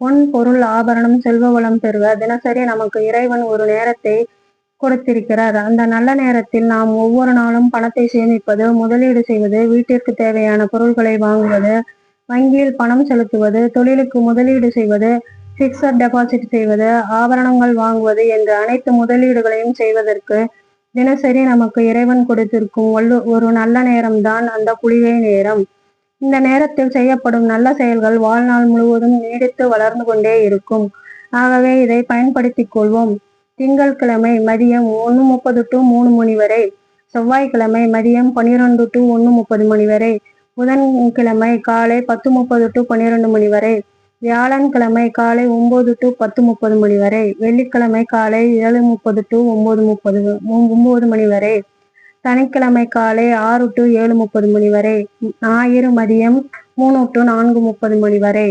பொன் பொருள் ஆபரணம் செல்வ வளம் பெறுக தினசரி நமக்கு இறைவன் ஒரு நேரத்தை கொடுத்திருக்கிறார். அந்த நல்ல நேரத்தில் நாம் ஒவ்வொரு நாளும் பணத்தை சேமிப்பது முதலீடு செய்வது வீட்டிற்கு தேவையான பொருட்களை வாங்குவது வங்கியில் பணம் செலுத்துவது தொழிலுக்கு முதலீடு செய்வது பிக்சட் டெபாசிட் செய்வது ஆபரணங்கள் வாங்குவது என்ற அனைத்து முதலீடுகளையும் செய்வதற்கு தினசரி நமக்கு இறைவன் கொடுத்திருக்கும் ஒரு நல்ல நேரம்தான் அந்த குளிகை நேரம். இந்த நேரத்தில் செய்யப்படும் நல்ல செயல்கள் வாழ்நாள் முழுவதும் நீடித்து வளர்ந்து கொண்டே இருக்கும். ஆகவே இதை பயன்படுத்திக் கொள்வோம். திங்கட்கிழமை மதியம் ஒன்று முப்பது டு மூணு மணி வரை செவ்வாய்க்கிழமை மதியம் பன்னிரெண்டு டு ஒன்று முப்பது மணி வரை புதன்கிழமை காலை பத்து முப்பது டு பன்னிரெண்டு மணி வரை வியாழன்கிழமை காலை ஒன்பது டு பத்து முப்பது மணி வரை வெள்ளிக்கிழமை காலை ஏழு முப்பது டு ஒன்பது முப்பது ஒன்பது மணி வரை சனிக்கிழமை காலை ஆறு டு ஏழு முப்பது மணி வரை ஞாயிறு மதியம் மூணு டு நான்கு முப்பது மணி வரை.